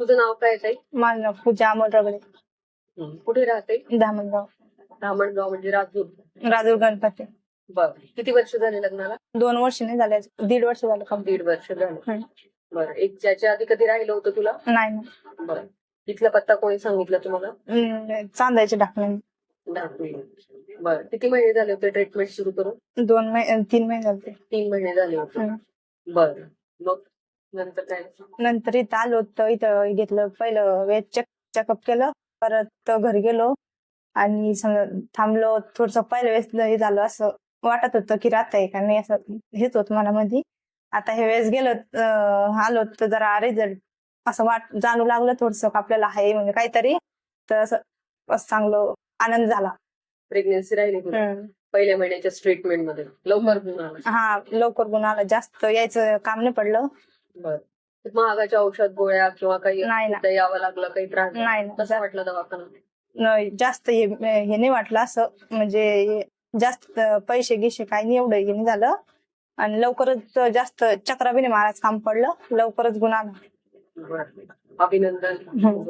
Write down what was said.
तुझं नाव काय ताई? माझं नाव पूजा अमोल रगडे कुठे राहते? धामणगाव. धामणगाव म्हणजे राजूर. राजूर गणपती. बर. किती वर्ष झाले लग्नाला? दोन वर्ष नाही झाले दीड वर्ष झालं कंप्लीट. दीड वर्ष झालं. बरं. एक ज्याच्या आधी कधी राहिलं होतं तुला? नाही. ना बरं. तिथला पत्ता कोणी सांगितलं तुम्हाला? हम्म, चांदायचे टाकले दाखवी बरं. किती महिने झाले होते ट्रीटमेंट सुरू करून? दोन महिने तीन महिने झाले तीन महिने झाले होते. बरं. मग? नंतर काय? नंतर इथं आलो होतं इथं घेतलं पहिलं वेज चेक चेकअप केलं परत घरी गेलो आणि समजा थांबलो थोडस पहिल्या वेळेस हे झालं असं वाटत होतं की राहत आहे का नाही असं हेच होत मनामध्ये. आता हे वेळेस गेलो आलो तर जरा रिझल्ट असं वाट जाणू लागलं थोडस आपल्याला आहे म्हणजे काहीतरी. तर असं चांगलं आनंद झाला. प्रेग्नेन्सी राहिली. पहिल्या महिन्याच्या ट्रीटमेंटमध्ये लवकर गुण आला हा लवकर गुण आला. जास्त यायचं काम नाही पडलं. बरं महागाच्या औषध गोळ्या किंवा काही नाही ना. यावं लागलं काही त्रास झाला? नाही ना. कसं वाटलं दवाखाना न- जास्त हे हे नाही वाटलं असं म्हणजे जास्त पैसे गिशे काही नाही एवढं हे नाही झालं आणि लवकरच जास्त चक्रा बी नाही मारायचं काम पडलं लवकरच गुन्हा बरं. अभिनंदन हम्म.